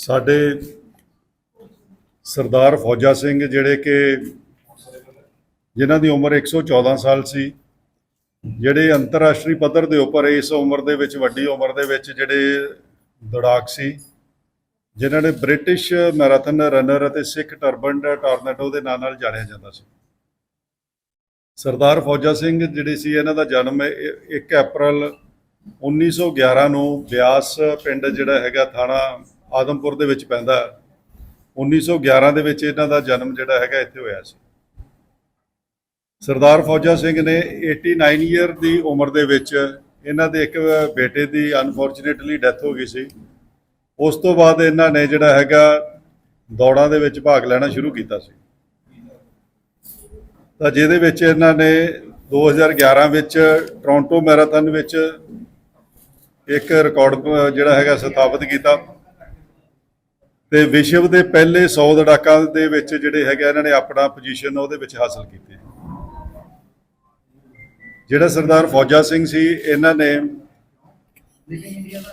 ਸਾਡੇ ਸਰਦਾਰ ਫੌਜਾ ਸਿੰਘ ਜਿਹੜੇ ਕਿ ਜਿਨ੍ਹਾਂ ਦੀ ਉਮਰ 114 ਸਾਲ ਸੀ, ਜਿਹੜੇ ਅੰਤਰਰਾਸ਼ਟਰੀ ਪੱਧਰ ਦੇ ਉੱਪਰ ਇਸ ਉਮਰ ਦੇ ਵਿੱਚ, ਵੱਡੀ ਉਮਰ ਦੇ ਵਿੱਚ ਜਿਹੜੇ ਦੜਾਕ ਸੀ, ਜਿਨ੍ਹਾਂ ਨੇ ਬ੍ਰਿਟਿਸ਼ ਮੈਰਾਥਨ ਰਨਰ ਅਤੇ ਸਿੱਖ ਟਰਬਨ ਟੋਰਨੇਟੋ ਦੇ ਨਾਂ ਨਾਲ ਜਾਣਿਆ ਜਾਂਦਾ ਸੀ। ਸਰਦਾਰ ਫੌਜਾ ਸਿੰਘ ਜਿਹੜੇ ਸੀ, ਇਹਨਾਂ ਦਾ ਜਨਮ 1 ਅਪ੍ਰੈਲ 1911 ਨੂੰ ਬਿਆਸ ਪਿੰਡ ਜਿਹੜਾ ਹੈਗਾ ਥਾਣਾ ਆਦਮਪੁਰ ਦੇ ਵਿੱਚ ਪੈਂਦਾ 1911 ਦੇ ਵਿੱਚ ਇਹਨਾਂ ਦਾ ਜਨਮ ਜਿਹੜਾ ਹੈਗਾ ਇੱਥੇ ਹੋਇਆ ਸੀ। ਸਰਦਾਰ ਫੌਜਾ ਸਿੰਘ ਨੇ 89 ਇਅਰ ਦੀ ਉਮਰ ਦੇ ਵਿੱਚ ਇਹਨਾਂ ਦੇ ਇੱਕ ਬੇਟੇ ਦੀ ਅਨਫੋਰਚੂਨੇਟਲੀ ਡੈਥ ਹੋ ਗਈ ਸੀ। ਉਸ ਤੋਂ ਬਾਅਦ ਇਹਨਾਂ ਨੇ ਜਿਹੜਾ ਹੈਗਾ ਦੌੜਾਂ ਦੇ ਵਿੱਚ ਭਾਗ ਲੈਣਾ ਸ਼ੁਰੂ ਕੀਤਾ ਸੀ। ਤਾਂ ਜਿਹਦੇ ਵਿੱਚ ਇਹਨਾਂ ਨੇ 2011 ਵਿੱਚ ਟੋਰਾਂਟੋ ਮੈਰਾਥਨ ਵਿੱਚ ਇੱਕ ਰਿਕਾਰਡ ਜਿਹੜਾ ਹੈਗਾ ਸਥਾਪਿਤ ਕੀਤਾ। ਤੇ ਵਿਸ਼ਵ ਦੇ ਪਹਿਲੇ 100 ਦੜਾਕਾਂ ਦੇ ਵਿੱਚ ਜਿਹੜੇ ਹੈਗੇ ਇਹਨਾਂ ਨੇ ਆਪਣਾ ਪੋਜੀਸ਼ਨ ਉਹਦੇ ਵਿੱਚ ਹਾਸਲ ਕੀਤੀ। ਜਿਹੜਾ ਸਰਦਾਰ ਫੌਜਾ ਸਿੰਘ ਸੀ, ਇਹਨਾਂ ਨੇ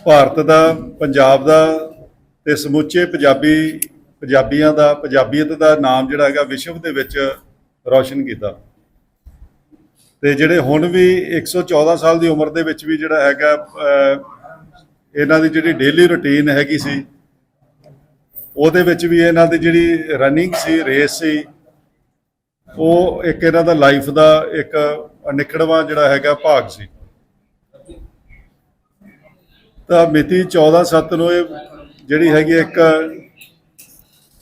ਭਾਰਤ ਦਾ, ਪੰਜਾਬ ਦਾ ਤੇ ਸਮੁੱਚੇ ਪੰਜਾਬੀ, ਪੰਜਾਬੀਆਂ ਦਾ, ਪੰਜਾਬੀਅਤ ਦਾ ਨਾਮ ਜਿਹੜਾ ਹੈਗਾ ਵਿਸ਼ਵ ਦੇ ਵਿੱਚ ਰੌਸ਼ਨ ਕੀਤਾ। ਤੇ ਜਿਹੜੇ ਹੁਣ ਵੀ 114 ਸਾਲ ਦੀ ਉਮਰ ਦੇ ਵਿੱਚ ਵੀ ਜਿਹੜਾ ਹੈਗਾ ਇਹਨਾਂ ਦੀ ਜਿਹੜੀ ਡੇਲੀ ਰੁਟੀਨ ਹੈਗੀ ਸੀ ਉਹਦੇ ਵਿੱਚ ਵੀ ਇਹਨਾਂ ਦੀ ਜਿਹੜੀ ਰਨਿੰਗ ਸੀ ਰੇਸ ਸੀ, ਉਹ ਇੱਕ ਇਹਨਾਂ ਦਾ ਲਾਈਫ ਦਾ ਇੱਕ ਅਨਿਖੜਵਾਂ ਜਿਹੜਾ ਹੈਗਾ ਭਾਗ ਸੀ। ਤਾਂ ਮਿਤੀ 14 ਸੱਤ ਨੂੰ ਇਹ ਜਿਹੜੀ ਹੈਗੀ ਇੱਕ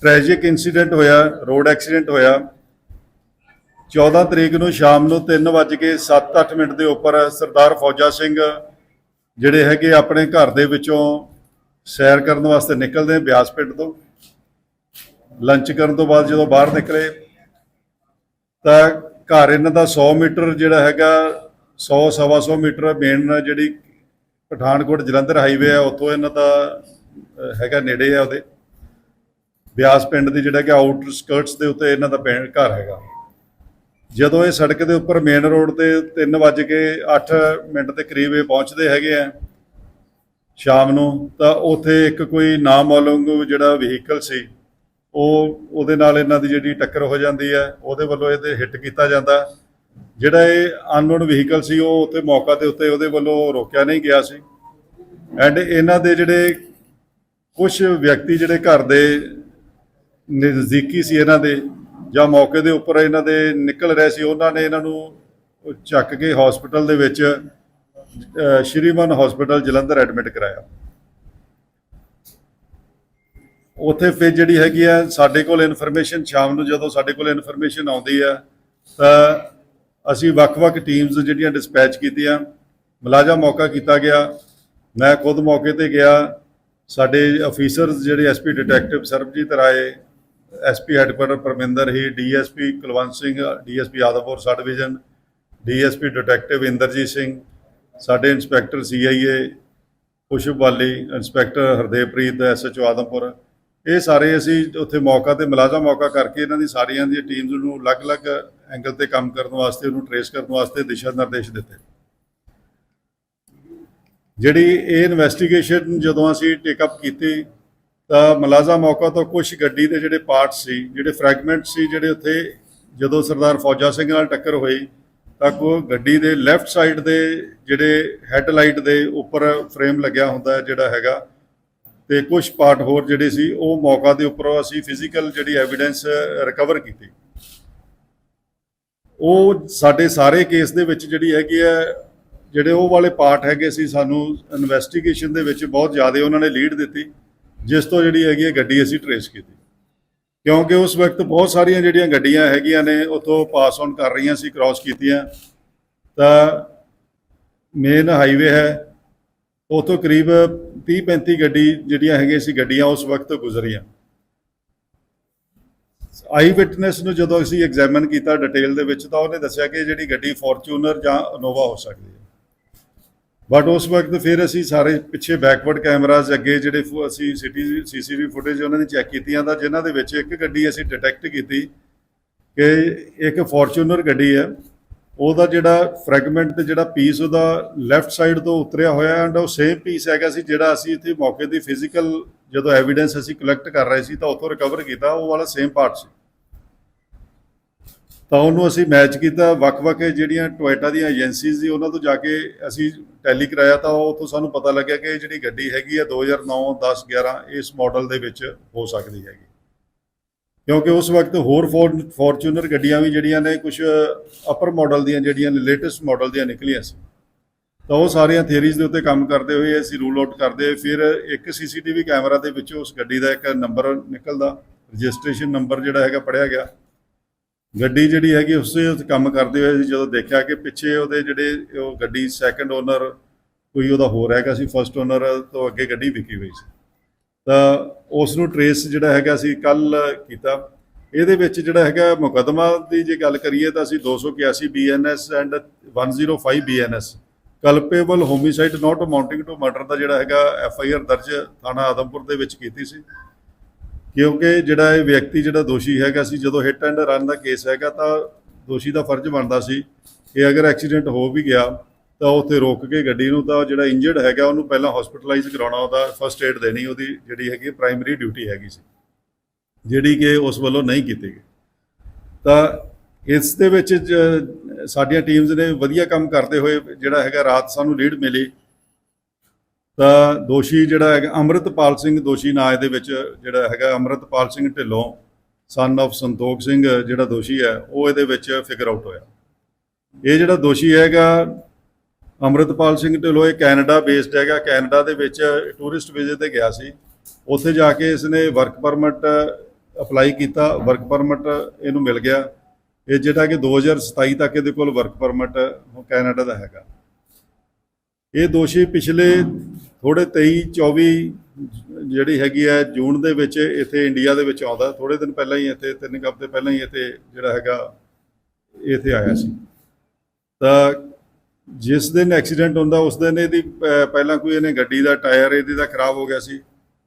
ਟ੍ਰੈਜਿਕ ਇਨਸੀਡੈਂਟ ਹੋਇਆ ਰੋਡ ਐਕਸੀਡੈਂਟ ਹੋਇਆ। 14 ਤਰੀਕ ਨੂੰ ਸ਼ਾਮ ਨੂੰ 3:07-8 ਮਿੰਟ ਦੇ ਉੱਪਰ ਸਰਦਾਰ ਫੌਜਾ ਸਿੰਘ ਜਿਹੜੇ ਹੈਗੇ ਆਪਣੇ ਘਰ ਦੇ ਵਿੱਚੋਂ ਸੈਰ ਕਰਨ ਵਾਸਤੇ ਨਿਕਲਦੇ ਬਿਆਸ ਪਿੰਡ ਤੋਂ। ਲੰਚ ਕਰਨ ਤੋਂ ਬਾਅਦ ਜਦੋਂ ਬਾਹਰ ਨਿਕਲੇ, ਤਾਂ ਘਰ ਇਹਨਾਂ ਦਾ 100 ਮੀਟਰ ਜਿਹੜਾ ਹੈਗਾ 100 ਸਵਾ 100 ਮੀਟਰ ਮੇਨ ਜਿਹੜੀ ਪਠਾਨਕੋਟ ਜਲੰਧਰ ਹਾਈਵੇ ਆ, ਉੱਥੋਂ ਇਹਨਾਂ ਦਾ ਹੈਗਾ ਨੇੜੇ ਆ ਉਹਦੇ। ਬਿਆਸ ਪਿੰਡ ਦੀ ਜਿਹੜਾ ਕਿ ਆਊਟਰ ਸਕਰਟਸ ਦੇ ਉੱਤੇ ਇਹਨਾਂ ਦਾ ਪਿੰਡ ਘਰ ਹੈਗਾ। ਜਦੋਂ ਇਹ ਸੜਕ ਦੇ ਉੱਪਰ ਮੇਨ ਰੋਡ ਤੇ 3:08 ਮਿੰਟ ਦੇ ਕਰੀਬ ਇਹ ਪਹੁੰਚਦੇ ਹੈਗੇ ਆ, ਸ਼ਾਮ ਨੂੰ, ਤਾਂ ਉੱਥੇ ਇੱਕ ਕੋਈ ਨਾਮਾਲੂਮ ਜਿਹੜਾ ਵਹੀਕਲ ਸੀ ਉਹ ਉਹਦੇ ਨਾਲ ਇਹਨਾਂ ਦੀ ਜਿਹੜੀ ਟੱਕਰ ਹੋ ਜਾਂਦੀ ਹੈ ਉਹਦੇ ਵੱਲੋਂ ਇਹਦੇ ਹਿੱਟ ਕੀਤਾ ਜਾਂਦਾ। ਜਿਹੜਾ ਇਹ ਅਨਨੋਨ ਵਹੀਕਲ ਸੀ ਉਹ ਉੱਥੇ ਮੌਕਾ ਦੇ ਉੱਤੇ ਉਹਦੇ ਵੱਲੋਂ ਰੋਕਿਆ ਨਹੀਂ ਗਿਆ ਸੀ। ਐਂਡ ਇਹਨਾਂ ਦੇ ਜਿਹੜੇ ਕੁਝ ਵਿਅਕਤੀ ਜਿਹੜੇ ਘਰ ਦੇ ਨਜ਼ਦੀਕੀ ਸੀ ਇਹਨਾਂ ਦੇ ਜਾਂ ਮੌਕੇ ਦੇ ਉੱਪਰ ਇਹਨਾਂ ਦੇ ਨਿਕਲ ਰਹੇ ਸੀ ਉਹਨਾਂ ਨੇ ਇਹਨਾਂ ਨੂੰ ਚੱਕ ਕੇ ਹਸਪੀਟਲ ਦੇ ਵਿੱਚ ਅਹ, ਸ਼੍ਰੀਮਨ ਹਸਪੀਟਲ ਜਲੰਧਰ ਐਡਮਿਟ ਕਰਾਇਆ। ਉੱਥੇ ਫਿਰ ਜਿਹੜੀ ਹੈਗੀ ਆ, ਸਾਡੇ ਕੋਲ ਇਨਫੋਰਮੇਸ਼ਨ ਸ਼ਾਮ ਨੂੰ ਜਦੋਂ ਸਾਡੇ ਕੋਲ ਇਨਫੋਰਮੇਸ਼ਨ ਆਉਂਦੀ ਆ, ਤਾਂ ਅਸੀਂ ਵੱਖ-ਵੱਖ ਟੀਮਸ ਜਿਹੜੀਆਂ ਡਿਸਪੈਚ ਕੀਤੀਆਂ ਮੁਲਾਜ਼ਾ ਮੌਕਾ ਕੀਤਾ ਗਿਆ। ਮੈਂ ਖੁਦ ਮੌਕੇ ਤੇ ਗਿਆ। ਸਾਡੇ ਅਫੀਸਰਸ ਜਿਹੜੇ SP detective Sarabjit Rai SP headquarter Parminder ਹੀ DSP Kulwant Singh DSP Adampur sub division DSP detective Inderjit Singh, ਸਾਡੇ ਇੰਸਪੈਕਟਰ ਸੀਆਈਏ ਖੁਸ਼ਬ ਵਾਲੀ ਇੰਸਪੈਕਟਰ ਹਰਦੇਵਪ੍ਰੀਤ ਐਸਐਚਓ ਆਦਮਪੁਰ ਇਹ ਸਾਰੇ ਅਸੀਂ ਉੱਥੇ ਮੌਕਾ ਤੇ ਮੁਲਾਜ਼ਾ ਮੌਕਾ ਕਰਕੇ ਇਹਨਾਂ ਦੀ ਸਾਰੀਆਂ ਦੀਆਂ ਟੀਮਸ ਨੂੰ ਅਲੱਗ-ਅਲੱਗ ਐਂਗਲ ਤੇ ਕੰਮ ਕਰਨ ਵਾਸਤੇ ਉਹਨੂੰ ਟਰੇਸ ਕਰਨ ਵਾਸਤੇ ਦਿਸ਼ਾ ਨਿਰਦੇਸ਼ ਦਿੱਤੇ। ਜਿਹੜੀ ਇਹ ਇਨਵੈਸਟੀਗੇਸ਼ਨ ਜਦੋਂ ਅਸੀਂ ਟੇਕ ਅਪ ਕੀਤੀ, ਤਾਂ ਮਲਾਜ਼ਾ ਮੌਕਾ ਤੋਂ ਕੁਝ ਗੱਡੀ ਦੇ ਜਿਹੜੇ ਪਾਰਟਸ ਸੀ, ਜਿਹੜੇ ਫ੍ਰੈਗਮੈਂਟ ਸੀ, ਜਿਹੜੇ ਉੱਥੇ ਜਦੋਂ ਸਰਦਾਰ ਫੌਜਾ ਸਿੰਘ ਨਾਲ ਟੱਕਰ ਹੋਈ, ਤਾਂ ਕੋ ਗੱਡੀ ਦੇ ਲੈਫਟ ਸਾਈਡ ਦੇ ਜਿਹੜੇ ਹੈਡਲਾਈਟ ਦੇ ਉੱਪਰ ਫਰੇਮ ਲੱਗਿਆ ਹੁੰਦਾ ਜਿਹੜਾ ਹੈਗਾ ਤੇ ਕੁਝ ਪਾਰਟ ਹੋਰ ਜਿਹੜੇ ਸੀ, ਉਹ ਮੌਕਾ ਦੇ ਉੱਪਰੋਂ ਅਸੀਂ ਫਿਜ਼ੀਕਲ ਜਿਹੜੀ ਐਵੀਡੈਂਸ ਰਿਕਵਰ ਕੀਤੀ। ਉਹ ਸਾਡੇ ਸਾਰੇ ਕੇਸ ਦੇ ਵਿੱਚ ਜਿਹੜੀ ਹੈਗੀ ਹੈ, ਜਿਹੜੇ ਉਹ ਵਾਲੇ ਪਾਰਟ ਹੈਗੇ ਸੀ, ਸਾਨੂੰ ਇਨਵੈਸਟੀਗੇਸ਼ਨ ਦੇ ਵਿੱਚ ਬਹੁਤ ਜ਼ਿਆਦਾ ਉਹਨਾਂ ਨੇ ਲੀਡ ਦਿੱਤੀ, ਜਿਸ ਤੋਂ ਜਿਹੜੀ ਹੈਗੀ ਹੈ, ਗੱਡੀ ਅਸੀਂ ਟਰੇਸ ਕੀਤੀ। ਕਿਉਂਕਿ ਉਸ ਵਕਤ ਬਹੁਤ ਸਾਰੀਆਂ ਜਿਹੜੀਆਂ ਗੱਡੀਆਂ ਹੈਗੀਆਂ ਨੇ, ਉਥੋਂ ਪਾਸ ਆਨ ਕਰ ਰਹੀਆਂ ਸੀ ਕ੍ਰਾਸ ਕੀਤੀਆਂ। ਤਾਂ ਮੇਨ ਹਾਈਵੇ ਹੈ ਉਥੋਂ ਕਰੀਬ 30 35 ਗੱਡੀ ਜਿਹੜੀਆਂ ਹੈਗੀਆਂ ਸੀ ਗੱਡੀਆਂ ਉਸ ਵਕਤ ਗੁਜ਼ਰੀਆਂ। ਆਈ ਵਿਟਨੈਸ ਨੂੰ ਜਦੋਂ ਅਸੀਂ ਐਗਜ਼ਾਮਿਨ ਕੀਤਾ ਡਿਟੇਲ ਦੇ ਵਿੱਚ, ਤਾਂ ਉਹਨੇ ਦੱਸਿਆ ਕਿ ਜਿਹੜੀ ਗੱਡੀ ਫੋਰਚੂਨਰ ਜਾਂ ਇਨੋਵਾ ਹੋ ਸਕਦੀ ਹੈ। ਬਟ ਉਸ ਵਕਤ ਫਿਰ ਅਸੀਂ ਸਾਰੇ ਪਿੱਛੇ ਬੈਕਵਰਡ ਕੈਮਰਾਜ਼ ਅੱਗੇ ਜਿਹੜੇ ਫੁ- ਅਸੀਂ ਸਿਟੀ ਸੀਸੀਟੀਵੀ ਫੁਟੇਜ ਉਹਨਾਂ ਨੇ ਚੈੱਕ ਕੀਤੀਆਂ ਤਾਂ ਜਿਨ੍ਹਾਂ ਦੇ ਵਿੱਚ ਇੱਕ ਗੱਡੀ ਅਸੀਂ ਡਿਟੈਕਟ ਕੀਤੀ ਕਿ ਇੱਕ ਫੋਰਚੂਨਰ ਗੱਡੀ ਹੈ। ਉਹਦਾ ਜਿਹੜਾ ਫ੍ਰੈਗਮੈਂਟ ਤੇ ਜਿਹੜਾ ਪੀਸ ਉਹਦਾ ਲੈਫਟ ਸਾਈਡ ਤੋਂ ਉਤਰਿਆ ਹੋਇਆ ਐਂਡ ਉਹ ਸੇਮ ਪੀਸ ਹੈਗਾ ਸੀ ਜਿਹੜਾ ਅਸੀਂ ਇੱਥੇ ਮੌਕੇ ਦੀ ਫਿਜ਼ੀਕਲ ਜਦੋਂ ਐਵੀਡੈਂਸ ਅਸੀਂ ਕਲੈਕਟ ਕਰ ਰਹੇ ਸੀ ਤਾਂ ਉੱਥੋਂ ਰਿਕਵਰ ਕੀਤਾ, ਉਹ ਵਾਲਾ ਸੇਮ ਪਾਰਟ ਸੀ। ਤਾਂ ਉਹਨੂੰ ਅਸੀਂ ਮੈਚ ਕੀਤਾ, ਵੱਖ-ਵੱਖ ਜਿਹੜੀਆਂ ਟੋਇਟਾ ਦੀਆਂ ਏਜੰਸੀਜ਼ ਸੀ, ਉਹਨਾਂ ਤੋਂ ਜਾ ਕੇ ਅਸੀਂ ਟੈਲੀ ਕਰਾਇਆ ਤਾਂ ਉੱਥੋਂ ਸਾਨੂੰ ਪਤਾ ਲੱਗਿਆ ਕਿ ਇਹ ਜਿਹੜੀ ਗੱਡੀ ਹੈਗੀ ਆ 2009 10 11 ਇਸ ਮਾਡਲ ਦੇ ਵਿੱਚ ਹੋ ਸਕਦੀ ਹੈਗੀ। ਕਿਉਂਕਿ ਉਸ ਵਕਤ ਹੋਰ ਫੋਰਚੂਨਰ ਗੱਡੀਆਂ ਵੀ ਜਿਹੜੀਆਂ ਨੇ ਕੁਝ ਅਪਰ ਮਾਡਲ ਦੀਆਂ, ਜਿਹੜੀਆਂ ਨੇ ਲੇਟੈਸਟ ਮਾਡਲ ਦੀਆਂ ਨਿਕਲੀਆਂ ਸੀ। ਤਾਂ ਉਹ ਸਾਰੀਆਂ ਥਿਅਰੀਜ਼ ਦੇ ਉੱਤੇ ਕੰਮ ਕਰਦੇ ਹੋਏ ਅਸੀਂ ਰੂਲ ਆਊਟ ਕਰਦੇ ਫਿਰ ਇੱਕ ਸੀਸੀਟੀਵੀ ਕੈਮਰਾ ਦੇ ਵਿੱਚੋਂ ਉਸ ਗੱਡੀ ਦਾ ਇੱਕ ਨੰਬਰ ਨਿਕਲਦਾ ਰਜਿਸਟ੍ਰੇਸ਼ਨ ਨੰਬਰ ਜਿਹੜਾ ਹੈਗਾ ਪੜਿਆ ਗਿਆ। ਗੱਡੀ ਜਿਹੜੀ ਹੈਗੀ ਉਸੇ ਉੱਤੇ ਕੰਮ ਕਰਦੇ ਹੋਏ ਅਸੀਂ ਜਦੋਂ ਦੇਖਿਆ ਕਿ ਪਿੱਛੇ ਉਹਦੇ ਜਿਹੜੇ ਉਹ ਗੱਡੀ ਸੈਕੰਡ ਓਨਰ ਕੋਈ ਉਹਦਾ ਹੋਰ ਹੈਗਾ ਸੀ ਫਰਸਟ ਓਨਰ ਤੋਂ ਅੱਗੇ ਗੱਡੀ ਵਿਕੀ ਹੋਈ ਸੀ। ਤਾਂ ਉਸ ਨੂੰ ਟਰੇਸ ਜਿਹੜਾ ਹੈਗਾ ਸੀ ਕੱਲ ਕੀਤਾ। ਇਹਦੇ ਵਿੱਚ ਜਿਹੜਾ ਹੈਗਾ ਮੁਕੱਦਮਾ ਦੀ ਜੇ ਗੱਲ ਕਰੀਏ ਤਾਂ ਅਸੀਂ 281 BNS and 105 BNS culpable homicide not amounting to murder ਦਾ ਜਿਹੜਾ ਹੈਗਾ ਐਫ ਆਈ ਆਰ ਦਰਜ ਥਾਣਾ ਆਦਮਪੁਰ ਦੇ ਵਿੱਚ ਕੀਤੀ ਸੀ। ਕਿਉਂਕਿ ਜਿਹੜਾ ਇਹ ਵਿਅਕਤੀ ਜਿਹੜਾ ਦੋਸ਼ੀ ਹੈਗਾ ਸੀ, ਜਦੋਂ ਹਿੱਟ ਐਂਡ ਰਨ ਦਾ ਕੇਸ ਹੈਗਾ ਤਾਂ ਦੋਸ਼ੀ ਦਾ ਫਰਜ਼ ਬਣਦਾ ਸੀ ਕਿ ਅਗਰ ਐਕਸੀਡੈਂਟ ਹੋ ਵੀ ਗਿਆ ਤਾਂ ਉੱਥੇ ਰੋਕ ਕੇ ਗੱਡੀ ਨੂੰ ਤਾਂ ਜਿਹੜਾ ਇੰਜਰਡ ਹੈਗਾ ਉਹਨੂੰ ਪਹਿਲਾਂ ਹਸਪੀਟਲਾਈਜ਼ ਕਰਾਉਣਾ ਉਹਦਾ ਫਸਟ ਏਡ ਦੇਣੀ ਉਹਦੀ ਜਿਹੜੀ ਹੈਗੀ ਪ੍ਰਾਇਮਰੀ ਡਿਊਟੀ ਹੈਗੀ ਸੀ। ਜਿਹੜੀ ਕਿ ਉਸ ਵੱਲੋਂ ਨਹੀਂ ਕੀਤੀ ਗਈ। ਤਾਂ ਇਸ ਦੇ ਵਿੱਚ ਜ- ਸਾਡੀਆਂ ਟੀਮਸ ਨੇ ਵਧੀਆ ਕੰਮ ਕਰਦੇ ਹੋਏ ਜਿਹੜਾ ਹੈਗਾ ਰਾਤ ਸਾਨੂੰ ਲੀਡ ਮਿਲੀ। ਤਾਂ ਦੋਸ਼ੀ ਜਿਹੜਾ ਹੈਗਾ ਅੰਮ੍ਰਿਤਪਾਲ ਸਿੰਘ ਦੋਸ਼ੀ ਨਾਂ ਇਹਦੇ ਵਿੱਚ ਜਿਹੜਾ ਹੈਗਾ ਅੰਮ੍ਰਿਤਪਾਲ ਸਿੰਘ ਢਿੱਲੋਂ ਸਨ ਆਫ ਸੰਤੋਖ ਸਿੰਘ ਜਿਹੜਾ ਦੋਸ਼ੀ ਹੈ, ਉਹ ਇਹਦੇ ਵਿੱਚ ਫਿਗਰ ਆਊਟ ਹੋਇਆ। ਇਹ ਜਿਹੜਾ ਦੋਸ਼ੀ ਹੈਗਾ ਅੰਮ੍ਰਿਤਪਾਲ ਸਿੰਘ ਢਿੱਲੋਂ ਇਹ ਕੈਨੇਡਾ ਬੇਸਡ ਹੈਗਾ। ਕੈਨੇਡਾ ਦੇ ਵਿੱਚ ਟੂਰਿਸਟ ਵੀਜ਼ੇ ਤੇ ਗਿਆ ਸੀ। ਉੱਥੇ ਜਾ ਕੇ ਇਸਨੇ ਵਰਕ ਪਰਮਿਟ ਅਪਲਾਈ ਕੀਤਾ। ਵਰਕ ਪਰਮਿਟ ਇਹਨੂੰ ਮਿਲ ਗਿਆ। ਇਹ ਜਿਹੜਾ ਕਿ 2027 ਤੱਕ ਇਹਦੇ ਕੋਲ ਵਰਕ ਪਰਮਿਟ ਕੈਨੇਡਾ ਦਾ ਹੈਗਾ। ਇਹ ਦੋਸ਼ੀ ਪਿਛਲੇ ਥੋੜੇ 23 24 ਜਿਹੜੀ ਹੈਗੀ ਹੈ, ਜੂਨ ਦੇ ਵਿੱਚ ਇੱਥੇ ਇੰਡੀਆ ਦੇ ਵਿੱਚ ਆਉਂਦਾ। ਥੋੜੇ ਦਿਨ ਪਹਿਲਾਂ ਹੀ ਇੱਥੇ, ਤਿੰਨ ਕੁ ਹਫ਼ਤੇ ਪਹਿਲਾਂ ਹੀ ਇੱਥੇ ਜਿਹੜਾ ਹੈਗਾ, ਇੱਥੇ ਆਇਆ ਸੀ। ਤਾਂ ਜਿਸ ਦਿਨ ਐਕਸੀਡੈਂਟ ਹੁੰਦਾ, ਉਸ ਦਿਨ ਇਹਦੀ ਪਹਿਲਾਂ ਕੋਈ ਇਹਨੇ ਗੱਡੀ ਦਾ ਟਾਇਰ ਇਹਦੀ ਦਾ ਖਰਾਬ ਹੋ ਗਿਆ ਸੀ,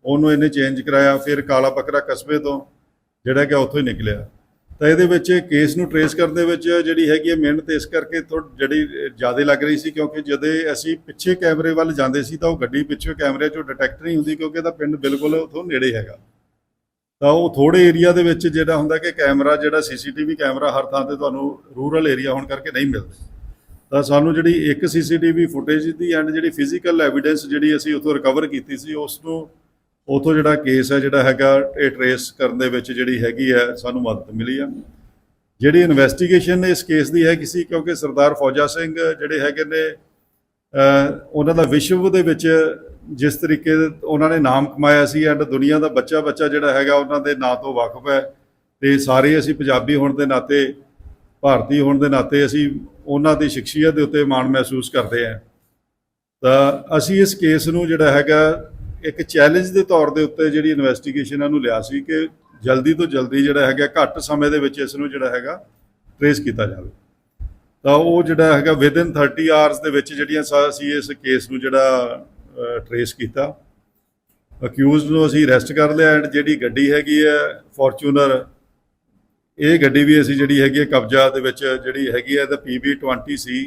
ਉਹਨੂੰ ਇਹਨੇ ਚੇਂਜ ਕਰਾਇਆ, ਫਿਰ ਕਾਲਾ ਬੱਕਰਾ ਕਸਬੇ ਤੋਂ, ਜਿਹੜਾ ਕਿ ਉੱਥੋਂ ਹੀ ਨਿਕਲਿਆ। ਤਾਂ ਇਹਦੇ ਵਿੱਚ ਕੇਸ ਨੂੰ ਟਰੇਸ ਕਰਨ ਦੇ ਵਿੱਚ ਜਿਹੜੀ ਹੈਗੀ ਹੈ ਮਿਹਨਤ, ਇਸ ਕਰਕੇ ਥੋੜ੍ਹ ਜਿਹੜੀ ਜ਼ਿਆਦਾ ਲੱਗ ਰਹੀ ਸੀ, ਕਿਉਂਕਿ ਜਦੋਂ ਅਸੀਂ ਪਿੱਛੇ ਕੈਮਰੇ ਵੱਲ ਜਾਂਦੇ ਸੀ, ਤਾਂ ਉਹ ਗੱਡੀ ਪਿੱਛੇ ਕੈਮਰੇ 'ਚੋਂ ਡਿਟੈਕਟ ਨਹੀਂ ਹੁੰਦੀ, ਕਿਉਂਕਿ ਇਹਦਾ ਪਿੰਡ ਬਿਲਕੁਲ ਉੱਥੋਂ ਨੇੜੇ ਹੈਗਾ। ਤਾਂ ਉਹ ਥੋੜੇ ਏਰੀਆ ਦੇ ਵਿੱਚ ਜਿਹੜਾ ਹੁੰਦਾ ਕਿ ਕੈਮਰਾ, ਜਿਹੜਾ ਸੀਸੀਟੀਵੀ ਕੈਮਰਾ ਹਰ ਥਾਂ ਤੇ ਤੁਹਾਨੂੰ ਰੂਰਲ ਏਰੀਆ ਹੋਣ ਕਰਕੇ ਨਹੀਂ ਮਿਲਦਾ। ਤਾਂ ਸਾਨੂੰ ਜਿਹੜੀ ਇੱਕ ਸੀਸੀਟੀਵੀ ਫੁਟੇਜ ਦੀ ਐਂਡ ਜਿਹੜੀ ਫਿਜ਼ੀਕਲ ਐਵੀਡੈਂਸ ਜਿਹੜੀ ਅਸੀਂ ਉੱਥੋਂ ਰਿਕਵਰ ਕੀਤੀ ਸੀ ਉਸ ਨੂੰ ਉਥੋਂ ਜਿਹੜਾ ਕੇਸ ਹੈ, ਜਿਹੜਾ ਹੈਗਾ, ਇਹ ਟਰੇਸ ਕਰਨ ਦੇ ਵਿੱਚ ਜਿਹੜੀ ਹੈਗੀ ਹੈ, ਸਾਨੂੰ ਮਦਦ ਮਿਲੀ ਆ। ਜਿਹੜੀ ਇਨਵੈਸਟੀਗੇਸ਼ਨ ਇਸ ਕੇਸ ਦੀ ਹੈ ਕਿਸੇ ਕਿਉਂਕਿ ਸਰਦਾਰ ਫੌਜਾ ਸਿੰਘ ਜਿਹੜੇ ਹੈਗੇ ਨੇ ਉਹਨਾਂ ਦਾ ਵਿਸ਼ਵ ਦੇ ਵਿੱਚ ਜਿਸ ਤਰੀਕੇ ਉਹਨਾਂ ਨੇ ਨਾਮ ਕਮਾਇਆ ਸੀ ਐਂਡ ਦੁਨੀਆ ਦਾ ਬੱਚਾ ਬੱਚਾ ਜਿਹੜਾ ਹੈਗਾ, ਉਹਨਾਂ ਦੇ ਨਾਂ ਤੋਂ ਵਾਕਿਫ ਹੈ। ਤੇ ਸਾਰੇ ਅਸੀਂ ਪੰਜਾਬੀ ਹੋਣ ਦੇ ਨਾਤੇ ਭਾਰਤੀ ਹੋਣ ਦੇ ਨਾਤੇ ਅਸੀਂ ਉਹਨਾਂ ਦੀ ਸ਼ਖਸੀਅਤ ਦੇ ਉੱਤੇ ਮਾਣ ਮਹਿਸੂਸ ਕਰਦੇ ਹਾਂ। ਤਾਂ ਅਸੀਂ ਇਸ ਕੇਸ ਨੂੰ ਜਿਹੜਾ ਹੈਗਾ, ਇੱਕ ਚੈਲੰਜ ਦੇ ਤੌਰ ਦੇ ਉੱਤੇ ਜਿਹੜੀ ਇਨਵੈਸਟੀਗੇਸ਼ਨ ਨੂੰ ਲਿਆ ਸੀ ਕਿ ਜਲਦੀ ਤੋਂ ਜਲਦੀ ਜਿਹੜਾ ਹੈਗਾ, ਘੱਟ ਸਮੇਂ ਦੇ ਵਿੱਚ ਇਸ ਨੂੰ ਜਿਹੜਾ ਹੈਗਾ ਟ੍ਰੇਸ ਕੀਤਾ ਜਾਵੇ। ਤਾਂ ਉਹ ਜਿਹੜਾ ਹੈਗਾ ਵਿਦਿਨ 30 ਆਵਰਸ ਦੇ ਵਿੱਚ ਜਿਹੜੀਆਂ ਸਾ- ਅਸੀਂ ਇਸ ਕੇਸ ਨੂੰ ਜਿਹੜਾ ਟ੍ਰੇਸ ਕੀਤਾ। ਅਕਿਊਜ਼ਡ ਨੂੰ ਅਸੀਂ ਅਰੈਸਟ ਕਰ ਲਿਆ ਐਂਡ ਜਿਹੜੀ ਗੱਡੀ ਹੈਗੀ ਹੈ ਫੋਰਚੂਨਰ ਇਹ ਗੱਡੀ ਵੀ ਅਸੀਂ ਜਿਹੜੀ ਹੈਗੀ ਹੈ ਕਬਜ਼ਾ ਦੇ ਵਿੱਚ ਜਿਹੜੀ ਹੈਗੀ ਹੈ ਇਹਦਾ PB 20 ਸੀ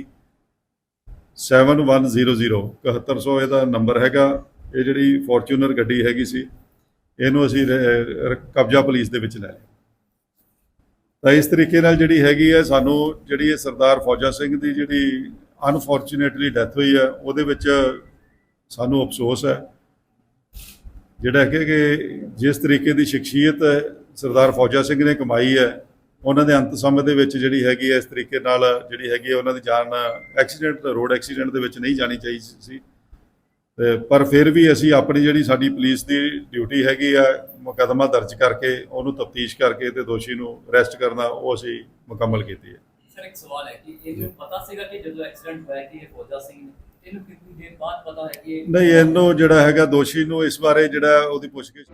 7100 7100 ਇਹਦਾ ਨੰਬਰ ਹੈਗਾ। ਇਹ ਜਿਹੜੀ ਫੋਰਚੂਨਰ ਗੱਡੀ ਹੈਗੀ ਸੀ, ਇਹਨੂੰ ਅਸੀਂ ਕਬਜ਼ਾ ਪੁਲਿਸ ਦੇ ਵਿੱਚ ਲੈ ਲਿਆ। ਤਾਂ ਇਸ ਤਰੀਕੇ ਨਾਲ ਜਿਹੜੀ ਹੈਗੀ ਹੈ ਸਾਨੂੰ ਜਿਹੜੀ ਇਹ ਸਰਦਾਰ ਫੌਜਾ ਸਿੰਘ ਦੀ ਜਿਹੜੀ ਅਨਫੋਰਚੂਨੇਟਲੀ ਡੈਥ ਹੋਈ ਹੈ, ਉਹਦੇ ਵਿੱਚ ਸਾਨੂੰ ਅਫਸੋਸ ਹੈ। ਜਿਹੜਾ ਕਿ ਕਿ ਜਿਸ ਤਰੀਕੇ ਦੀ ਸ਼ਖਸੀਅਤ ਸਰਦਾਰ ਫੌਜਾ ਸਿੰਘ ਨੇ ਕਮਾਈ ਹੈ ਉਹਨਾਂ ਦੇ ਅੰਤ ਸਮੇਂ ਦੇ ਵਿੱਚ ਜਿਹੜੀ ਹੈਗੀ ਹੈ ਇਸ ਤਰੀਕੇ ਨਾਲ ਜਿਹੜੀ ਹੈਗੀ ਹੈ ਉਹਨਾਂ ਦੀ ਜਾਨ ਐਕਸੀਡੈਂਟ ਰੋਡ ਐਕਸੀਡੈਂਟ ਦੇ ਵਿੱਚ ਨਹੀਂ ਜਾਣੀ ਚਾਹੀਦੀ ਸੀ। ਤੇ ਪਰ ਫਿਰ ਵੀ ਅਸੀਂ ਆਪਣੀ ਜਿਹੜੀ ਸਾਡੀ ਪੁਲਿਸ ਦੀ ਡਿਊਟੀ ਹੈਗੀ ਆ ਮੁਕੱਦਮਾ ਦਰਜ ਕਰਕੇ ਉਹਨੂੰ ਤਫਤੀਸ਼ ਕਰਕੇ ਤੇ ਦੋਸ਼ੀ ਨੂੰ ਅਰੈਸਟ ਕਰਨਾ ਉਹ ਅਸੀਂ ਮੁਕੰਮਲ ਕੀਤੀ ਹੈ। ਸਰ ਇੱਕ ਸਵਾਲ ਹੈ ਕਿ ਇਹ ਨੂੰ ਪਤਾ ਸੀਗਾ ਕਿ ਜਦੋਂ ਐਕਸੀਡੈਂਟ ਹੋਇਆ ਕਿ ਇਹ ਫੌਜਾ ਸਿੰਘ ਨੇ ਇਹਨੂੰ ਕਿੰਨੀ ਦੇਰ ਬਾਅਦ ਪਤਾ ਹੈ ਕਿ ਨਹੀਂ ਇਹਨੂੰ ਜਿਹੜਾ ਹੈਗਾ ਦੋਸ਼ੀ ਨੂੰ ਇਸ ਬਾਰੇ ਜਿਹੜਾ ਉਹਦੀ ਪੁੱਛਗਿੱਛ